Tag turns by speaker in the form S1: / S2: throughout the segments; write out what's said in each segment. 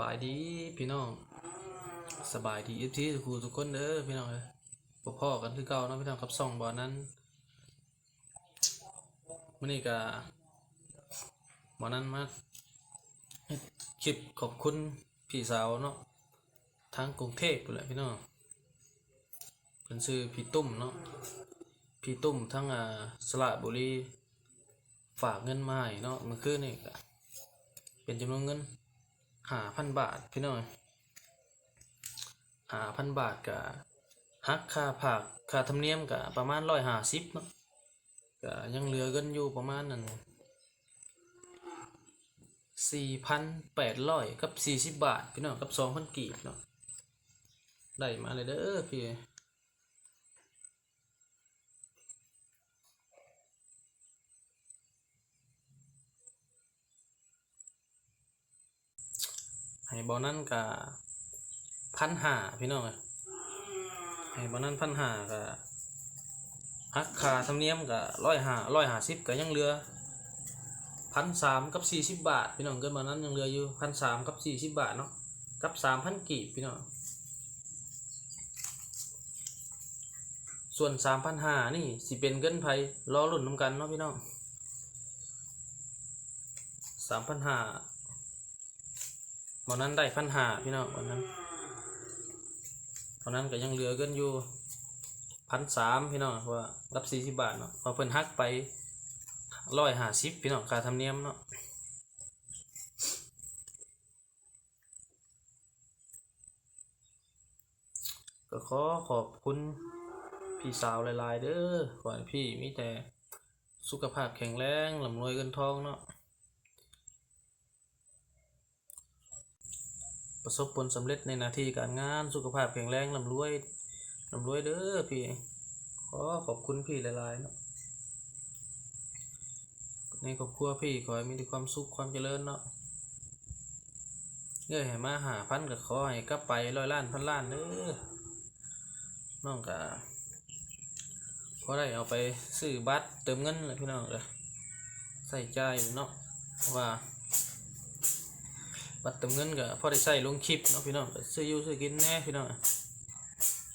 S1: บายดีพี่น้องสบายดีเอฟทีทุกคนทุกคนเด้อพี่น้องเอ้ยบ่พ่อกันคือเก่าเนาะพี่น้องกับส่องบ่อนั้นมื้อนี้ก็บ่อนั้นมาคลิปขอบคุณพี่สาวเนาะทางกรุงเทพพุ่นแหละพี่น้องเพิ่นชื่อพี่ตุ้มเนาะพี่ตุ้มทั้งอ่าสระบุรีฝากเงินมาให้เนาะเมื่อคืนนี่ก็เป็นจำนวนเงิน หาพันบาทพี่น้อยหาพันบาทกับหักค่าผักค่าธรรมเนียมกับประมาณร้อยห้าสิบเนาะก็ยังเหลือเงินอยู่ประมาณนั้นสี่พันแปดร้อยกับสี่สิบบาทพี่น้องกับสองพันกีบเนาะได้มาเลยเด้อพี่ ให้บอนั่นกับพันหาพี่น้องเอ้ยให้บอนั่นพันหากับหักคาธรรมเนียมกับร้อยหาร้อยหาสิบก็ยังเหลือพันสามกับสี่สิบบาท พี่น้องเกินบอนั้นยังเหลืออยู่พันสามกับสี่สิบบาทเนาะกับสามพันกีบพี่น้องส่วนสามพันหานี่สิเป็นเกินไผรอลุ่นน้ำกันเนาะพี่น้องสามพันหา วันนั้นได้พันหาพี่น้องวันนั้นวันนั้นก็ยังเหลือเกินอยู่พันสามพี่น้องเพราะว่ารับสี่สิบบาทเนาะพอเพิ่นหักไปร้อยห้าสิบพี่น้องค่าธรรมเนียมเนาะก็ขอขอบคุณพี่สาวหลาย ๆ เด้อขอให้พี่มีแต่สุขภาพแข็งแรงลำรวยเงินทองเนาะ ประสบผลสำเร็จในหน้าที่การงานสุขภาพแข็งแรงร่ำรวยร่ำรวยเด้อพี่ขอขอบคุณพี่หลายๆเนาะในครอบครัวพี่ขอให้มีแต่ความสุขความเจริญเนาะเงยห้มาหาพันก็ขอให้กลับไปร้อยล้านพันล้านเด้อน้องก็พอได้เอาไปซื้อบัตรเติมเงินเลยพี่น้องเลยใส่ใจเนาะว่า บัตรเติมเงินก็พอได้ใช้ลงคลิปเนาะพี่น้องก็ซื้ออยู่ซื้อกินแน่พี่น้อง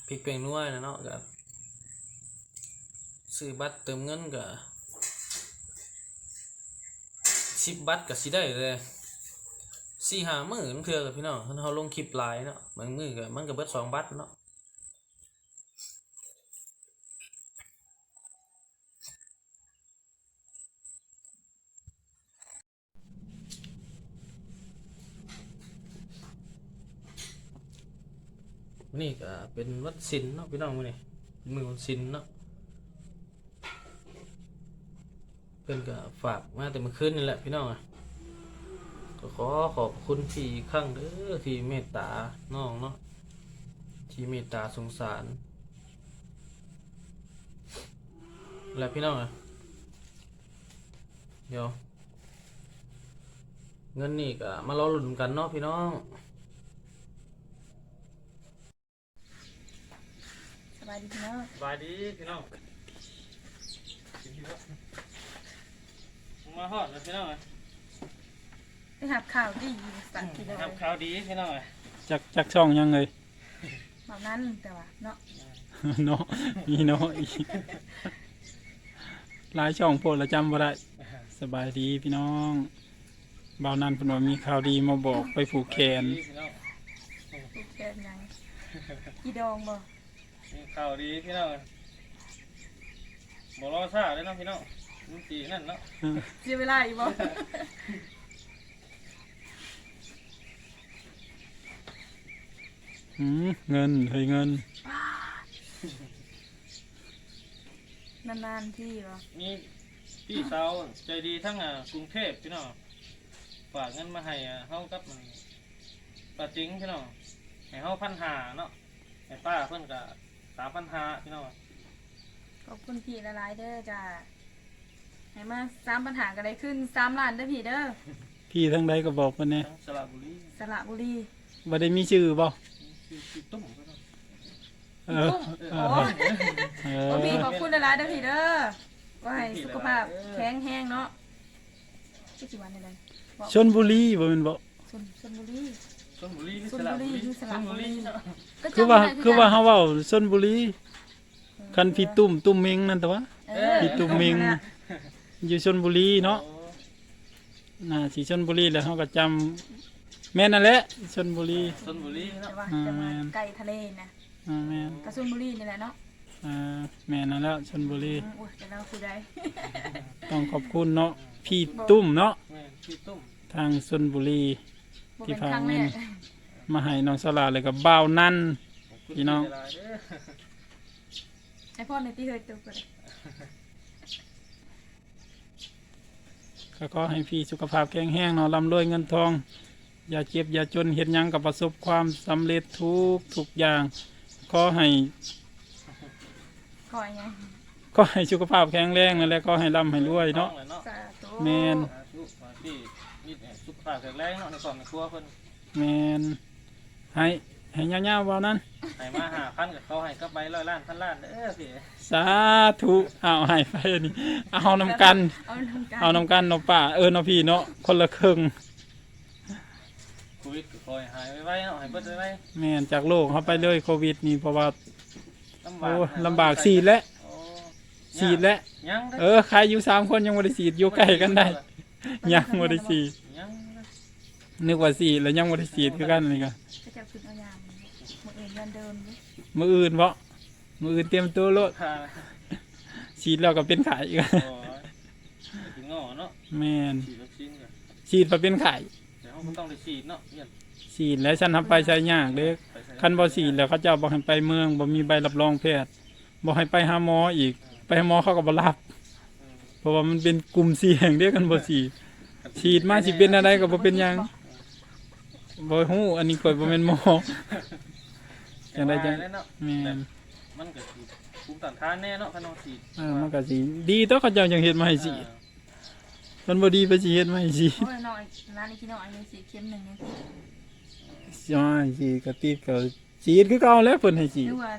S1: พริกเป้งนัวนะเนาะก็ซื้อบัตรเติมเงินก็สิบบัตรก็สิได้เลยสี่ห้ามื้อนั่นเพื่อกับพี่น้องเพิ่นเขาลงคลิปหลายเนาะบางมือก็มันก็เบิดสองบัตรเนาะ นี่ก็เป็นวันศิลเนาะพี่น้องมือนี้เป็นมื้อวันศิลเนาะเพิ่นก็ฝากมาแต่เมื่อคืนนี่แหละพี่น้องอะก็ขอขอบคุณพี่อีกครั้งเด้อที่เมตตาน้องเนาะที่เมตตาสงสารและพี่น้องอะเดี๋ยวเงินนี่ก็มารอลุ้นกันเนาะพี่น้อง
S2: บายดีพี่น้อง
S1: สบายดีพี่น้องมาฮอดแล้วพี่น้อง
S2: ได้หับข่าวดีสักทีเดียว
S1: ทำข่าวดีพี่น้อง
S3: จักจักช่องยังเลย
S2: แบบนั้นแต่ว่าเนาะ
S3: เนาะมีเนาะอีกหลายช่องโพดละจำบ่ได้สบายดีพี่น้องบ่าวนันเพิ่นว่ามีข่าวดีมาบอกไปผูกแขน
S1: พี่น้อง
S2: ถูกแกนยังกี่ดองบ่
S1: มีข่าวดีพี่น้องบอกรอซ่าเลยเนาะพี่น้องมันสีนั่นเนาะ
S2: เสียเวลาอีกบ่
S3: หืมเงินเฮ้ยเงิน
S2: นานๆที่บ่
S1: มีพี่สาวใจดีทั้งอ่ากรุงเทพพี่น้องฝากเงินมาให้อ่าเฮากับมันป้าจิงพี่น้องให้เฮาพันหาเนาะให้ป้าเพิ่นก็ สามพันหาพี่น้อง
S2: ขอบคุณพี่ละลายๆเด้อจ้าให้มาสามปัญหากันได้ขึ้นสามล้านเด้อพี่เด้อ
S3: พี่ทั้งใดก็บอกเพิ่นแน่
S1: ทั้งสระบุรี
S2: สระบุรี
S3: บ่ได้มีชื่อบ่
S1: คือคือตุ้มพี่น้อง
S3: เออ
S2: ตุ้ม
S3: เอ
S2: โอ้
S3: อเอ
S2: โอ้พี่
S3: อ
S2: ขอบคุณละลายๆเด้อพี่เด้อว่าให้สุขภาพแข็งแรงเนาะชื่อกี่วันอะไรบอก
S3: ชนบุรีบ่แม่นบ่
S2: ชนชนบุรี
S1: ชลบุรีหรือ
S2: ช
S1: ส
S2: ล
S1: ระ
S2: บุ
S1: บุ
S2: รี
S1: รี
S2: อยู่สระบุรี
S1: เนาะ
S2: ก็
S3: คือ
S2: จำ
S3: ว่า
S2: ได้
S3: คือว่าเฮาเว้าชนบุรีคันพี่ตุ้มตุ้มเมงนั่นแต่ว่า
S2: เออ
S3: พี่ตุ้มเมงอยู่ชนบุรีเนาะ
S1: โอ้
S3: น่าสิชนบุรีแล้วเฮาก็จำแม่นนั่นแหละชนบุรี
S1: ชลบุรี
S2: แต่
S1: เนาะ
S2: ว่าจะมาไกลทะเลนะ
S3: อ่าแม่น
S2: กระสุนบุรีนี่แหละเนาะ
S3: อ่าแม่นนั่นแล้วชนบุรี
S2: อืมโอ้ยจะเราคือใด
S3: ต้องขอบคุณเนาะพี่ตุ้มเนาะ
S1: แม่นพี่ตุ้ม
S3: ทางชนบุรี
S2: บ่
S3: ที่
S2: เป็น
S3: พา
S2: ครั้งแร
S3: เงิน
S2: ก
S3: มาให้น้องสลาเลยกับบ่าวนั่น
S1: ขอบคุณ
S3: พี่น้อง
S1: หลายๆเด้อ
S2: ไอพ่อในที่เคยตัวก็ได้
S3: ก็ขอให้พี่สุขภาพแข็งแรงเนาะร่ำรวยเงินทอง อย่าเจ็บอย่าจนเฮ็ดหยังกับประสบความสำเร็จทุกทุกอย่าง ขอให้
S2: คอยไง
S3: ก็ให้สุขภาพแข็งแรงนั่นแหละก็ให้ร่ำให้รวยเนาะ
S1: ต้องเลยเนาะ
S2: สาธุ
S3: แม่น
S1: สาธุขอให้พี่มีแต่สุขภาพแข็งแรงเนาะในครอบในครัวเพิ่น
S3: แมนให้ให้ยาวๆเว่านั้น
S1: ให้มาหาพันกับเขาให้กลับไปร้อยล้านพันล้านเด้อพี่
S3: สาธุเอาให้ไปอันนี่เอานำกัน
S2: เอาทำการ
S3: เอานำกันเนาะป้าเออเนาะพี่เนาะคนละครึ่ง
S1: โควิดก็คอยหายไว้ๆเนาะให้เบิดไว้
S3: แม่นจากโลกเขาไปเลยโควิดนี่เพราะว่า
S1: ๆลำบา
S3: โอ้
S1: ก
S3: ลำบากสีดแล้ว
S1: โอ้
S3: สีดแล้ว
S1: ยังด้
S3: เออใครอยู่สามคนยังบ่ได้สีดอยู่ใกล้กันได้ ยังบ่ได้สีด
S1: ยังเด้อ
S3: นึกว่าสีดแล้วยังบ่ได้สีดคือกันนี่ก็
S2: ก็จะขึ้นเอายามมืออื่นยันเดิมอยู่
S3: มื้ออื่นบ่มื้ออื่นเตรียมตัวโลด
S1: พา
S3: สีดแล้วก็เป็นไข่อีก
S1: โอ้ยถึงงอเนาะ
S3: แม่น
S1: ฉีดวัคซีนกัน
S3: สีดมาเป็นไข่
S1: แต่เขาก็ต้องได้ฉีดเนาะเนี่ย
S3: สีดแล้วฉันทำไปใช้ยากเด้อ
S1: ไปใส่
S3: คันบ่สีดแล้วเขาเจ้าบ่ให้ไปเมืองบ่มีใบรับรองแพทย์บ่ให้ไปหาหมออีก ไปหาหมอเขาก็บ่รับ
S1: อืม
S3: เพราะว่ามันเป็นกลุ่มเสี่ยงเด้อกันบ่สีด ฉีดมาสิเป็นอะไรก็บ่เป็นหยัง บ่ฮู้อันนี้ข่อยบ่แม่นหมอจังไดจัง
S1: ว่าแล้วเนาะ
S3: แม่น
S1: มันก็คือภูมิต้านทานแน่เนาะคันน้องฉีด
S3: เออมันก็สิดีต่อเขาเจ้าจังเฮ็ดมาให้สีดมันบ่ดีไปสิเฮ็ดมาให้สีด
S2: โอ้ยน้อยร้านนี้ที่น้องอายุสี่เข็มหนึ่งเนี่ย
S3: ย้อยสีดก็ติดก็สีดคือเก่าแล้วเพิ่นให้สี
S2: ห
S3: ด
S2: รือว่า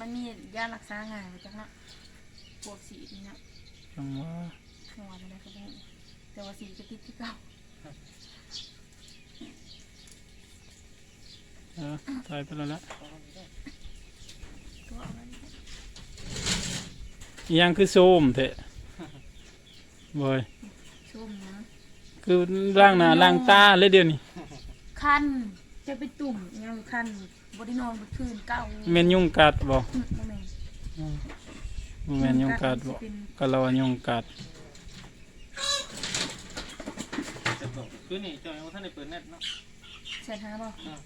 S2: มันมียารักษาง่ายมาจากนั้นพวกสีนี่เนาะ
S3: จังว่า
S2: จังหวะอะไรก็ได้แต่ว่าสีจะติดที่เก่า
S3: เออตายไปแล้วละ
S2: ตัวเอาไว้
S3: อีหยังคือโซมแท้บ่อย
S2: ชุ่มนะ
S3: คือล้างหน้าล้างตาเลยเดี๋ยวนี้
S2: คันจะไปตุ่มยังคันบไดนอนบนคืนเก่า
S3: แม่นยุงกัดบ่
S2: อืมบ่แม่น
S3: บ่แม่นยุงกัดบ่ก็เราว่ายุงกัด
S1: จะตกคือนี่เจ้ายังบ่ท่านได้เปิดเน็ตเนาะ
S2: เสร็จฮะบ่
S1: อ่า
S2: เอ้ย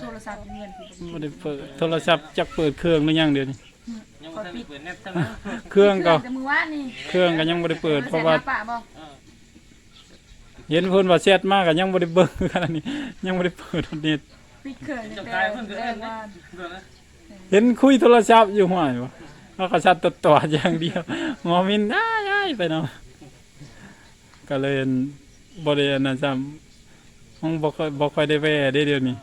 S2: โทรศัพท์เงินพี่
S3: บ่ได้เปิดโทรศัพท์จักเปิดเครื่องหรือยังเดี๋ยวนี้
S1: ยังบ่ท่านได้เปิดเน็ตใช่ไหม
S3: เครื่องก็
S2: แต่มือว่านนี่
S3: เครื่องก็ยังบ่ได้เปิดเพราะว่า
S2: สจหปะบ่
S1: อ่า
S3: เห็นเพิ่นว่าแชทมาก็ยังบ่ได้เบิ่งคือกันอันนี้ ยังบ่ได้เปิดเน็ต
S2: ปิดเขิน
S1: เจ้า
S2: แต่
S1: กายเพิ่นก็
S2: แต่
S1: เอิ้นนะ
S2: ว่า
S1: เดี๋ยวนะ
S3: เห็นคุยโทรศัพท์อยู่ห้วยบ่แล้วก็ชัดต่อๆอย่างเดียวงอมินอ้ายๆไปเนาะก็เลยบ่ได้อันนั้นซ้ำห้องบ่ค่อยบ่ค่อยได้แวะได้เดี๋ยวนี้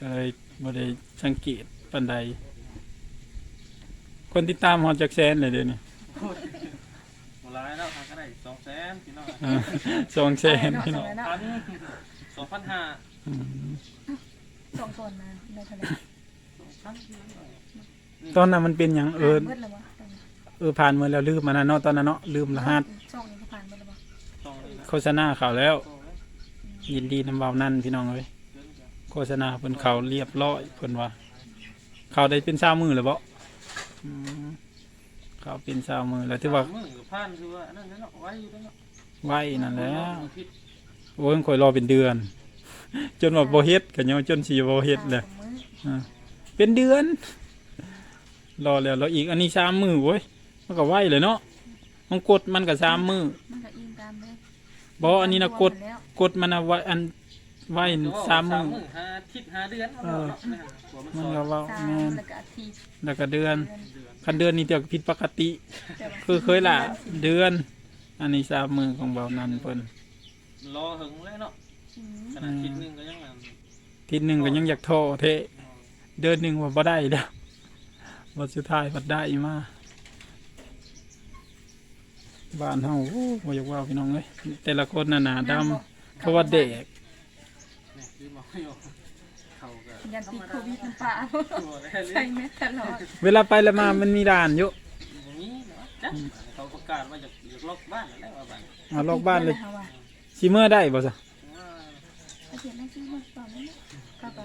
S3: ก็เลยบ่ได้สังเกตปานใด คนติดตามฮอดจักแสนเลยเดี๋ยวนี้
S1: บ่หลายแล้วทางก็ได้200,000พี่น้อง
S3: อ่าสองแสนพี่น้อง
S2: เนาะ
S1: พันสองพันห้า
S3: อืม
S2: สองคนนะในทะเล
S1: พัน
S3: ตอนนั้นมันเป็นหยังเออ
S2: เบิดแล้วบ่ตอนนี้
S3: เออผ่านมาแล้วลืมมันนะเนาะตอนนั้นเนาะลืมรหัส
S2: ช่องนี้ก็ผ่านเบิดแล้วบ่
S1: สองเลยนะ
S3: โฆษณาเขาแล้ว
S1: โอ้ย
S3: ยินดีนำเบานั่นพี่น้องเอ้ย
S1: เกินจ้ะ
S3: โฆษณาเพิ่นเขาเรียบร้อยเพิ่นว่า เขาได้เป็นชาวมือหรือบ่อืมเขาเป็นชาวมือแล้วที่ว่า
S1: มือกับพันคือว่าอันนั่นเนาะไว้อยู่แล้วเนาะ
S3: ไว้นั่นแหล้ว
S1: ผิด
S3: โอ้ยข่อยรอเป็นเดือน จนว่าบ่เฮ็ดก็ยังจนสิบ่เฮ็ดเลย
S2: สามมื้อ
S3: อ่าเป็นเดือน รอแล้วรออีกอันนี้สามมือเว้ยมันก็ไวเลยเนาะมันกดมันก็สามมือ
S2: มันก็อิงตามเด้
S3: บ่อันนี้นะกด
S2: แล้ว
S3: กดมันนะไว้อัน ไว้สามมือ
S1: ห้าทิศห้าเดือนมันเนาะเนาะหัวมัน
S3: มัน
S1: ซอย
S3: ก็เว่า
S2: สาม
S3: แม่น
S2: แล้วก็อาทิตย์
S3: แล้วก็เดือน
S2: เดือน
S3: คันเดือนนี้เดี๋ยวผิดปกติ
S2: แต่ว่า
S3: คือเคยละเดือน อันนี้สามมือของเบานันเพิ่น
S1: รอหึงเลยเนาะ
S2: อืม
S1: ขนาดทิศหนึงก็ยังอัน
S3: ทีหนึ่งก็ยังอยากโทรเทะเดือนหนึ่งว่าบ่ได้แล้ววันสุดท้ายบัดได้มาบ้านเฮาโอ้บ่อยากว่าพี่น้องเอ้ยแต่ละคนน่ะหนาดำเพราะว่าเด็ก
S1: ซื้อมาไม่ออกเขาก็
S2: ยันติดโควิดน้ำปลา
S1: ตัวได้เล
S2: ใส่
S1: ย
S2: แมสตลอด
S3: เวลาไปแล้วมามันมีด่านอยู่
S1: บ่มีเนาะจ้ะเขาประกาศว่าจะยกล็อกบ้านแล้วว่าบ้าน
S3: เอาล็อกบ้านเลย
S2: ติดแล้วะว่ะ
S3: สิเมื่อได้บ่ซะ
S1: ว่า
S2: เอาเขียนหนังสือมาตอนนี้ก็ไป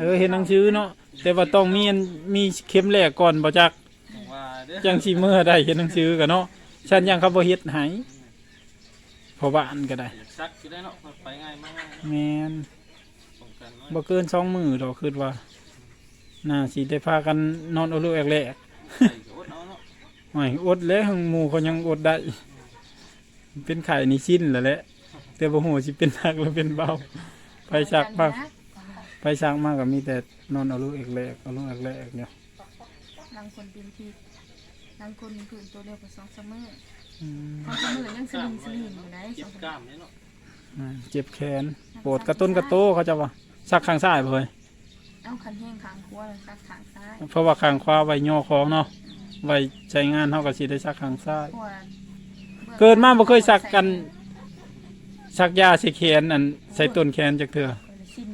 S3: เออเห็นหนังสือเนาะแต่ว่าต้องมีอันมีเข็มแรกก่อนบ่จัก
S1: ว่าเด้อ
S3: จังสิเมื่อได้เห็นหนังสือกันเนาะฉันยังเขาบ่เฮ็ดให้เพราะว่าอันก็ได้
S1: อยากซักอยู่ได้เนาะไปง่ายมากง่าย
S3: แม่น
S1: ป้องกันไว้
S3: บ่เกินสองมื้อดอกคิดว่าน่าสิได้พากันนอนเอาลูกแอกแลก
S1: ใส่ก็อดเอาเนาะ
S3: ไม่อดแล้วหมู่เขายังอดได้ เป็นไข่นี่ชิ้นแล้วแหละแต่บ่ฮู้สิเป็นหนักหรือเป็นเบาไปชักมากไปชักมากก็มีแต่นอนเอาลูกแอกแลกเอาลูกแอกแลกเนี่ย
S2: บางคนเป็นทีบางคนผืนตัวเดียวกับสองซัมเมอร์
S3: อืม
S2: บางซัมเมอร์ยังสลิงสลิงอยู่นะ
S1: เจ็
S2: สอบง
S1: กล้ามเนี่ยเนาะ
S3: อ่าเจ็บแขนปวดกระต้นกระโตเขาจะว่า ซักข้างซ้ายบ่เฮ้ย
S2: เอาคันแห้งขางขวาซักขางซ้าย
S3: เพราะว่าข้างขวาไว้ย่อของเนาะไว้ใช้งานเฮาก็สิได้ซักข้างซ้าย
S2: ขวา
S3: เกิดมาบ่เคยสักกันซักยาใส่แขนอันใส่ต้นแขนจักเทื่อ
S2: ชิ้น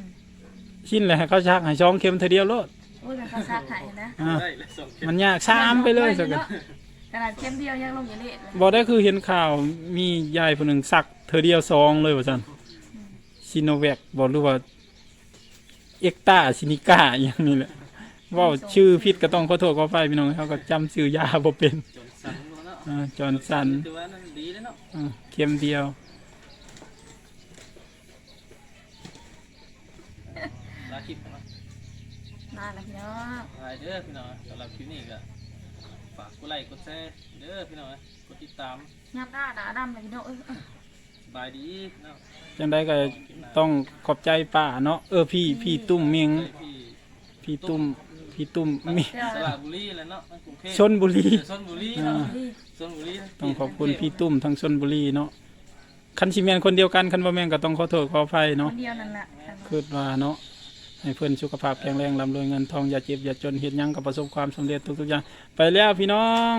S3: ชิ้นเลยให้เขาชักให้ช่องเข็มเทื่อเดียวโลด
S2: โอ้ยมันเขาซักหายนะ
S3: อ่า
S1: ได้เลยสองเข็ม
S3: มันยากซ้ำไปเลยสักกัน
S2: ขนาดเข็มเดียวยังลงอยาเละเลย
S3: บ่ได้คือเห็นข่าวมียายคนหนึ่งสักเธอเดียวซองเลยว่าซั่นซิโนแวคบ่รู้ว่า เอ็กตาซินิก้าอหย่างนี้แหละเว่าชื่อผิดก็ต้องขอโทษขออภัยพี่น้องเขาก็จำชื่อยาบ่เป็น
S1: จนสั่นเนาะ
S3: อ่าจอห์นสัน
S1: ถือว่านั่นดีเลยเนาะ
S3: อ่าเข็มเดียว
S1: ลาคลิปเนาะ
S2: มาแล้วพี่น้อง
S1: ไปเด้อพี่น้องสำหรับคลิปนี้ก็ฝากกดไลค์กดแชร์เด้อพี่น้องกดติดตาม
S2: ยับหน้าหนาดำเลยพี่น้องเอ้ยเอ้ย
S1: ส บายดีพี่น้อง
S3: จังไดก็ต้องขอบใจป้าเนาะเออพี่พี่ตุ้มเมียง
S1: เฮ้ยพี่
S3: พี่ตุ้มพี่ตุ้มมี
S1: สระบุรีแหล้วเนาะกรุงเทพ
S3: ชนบุรี
S1: ชนบุรีเนาะ
S2: นี่
S1: ชนบุรี
S3: ต้องขอบคุณพี่ตุ้มทั้งชนบุรีเนาะคันชิแมนคนเดียวกันคันบ่แม่นก็ต้องขอโทษขออภัย
S2: ค
S3: เนาะ
S2: นเดียวนั่นแหละ
S3: คิดว่าเนาะให้เพิ่นสุขภาพแข็งแรงร่ำรวยเงินทองอย่าเจ็บอย่าจนเฮ็ดหยังก็ประสบความสำเร็จทุกๆอย่าง ไปแล้วพี่น้อง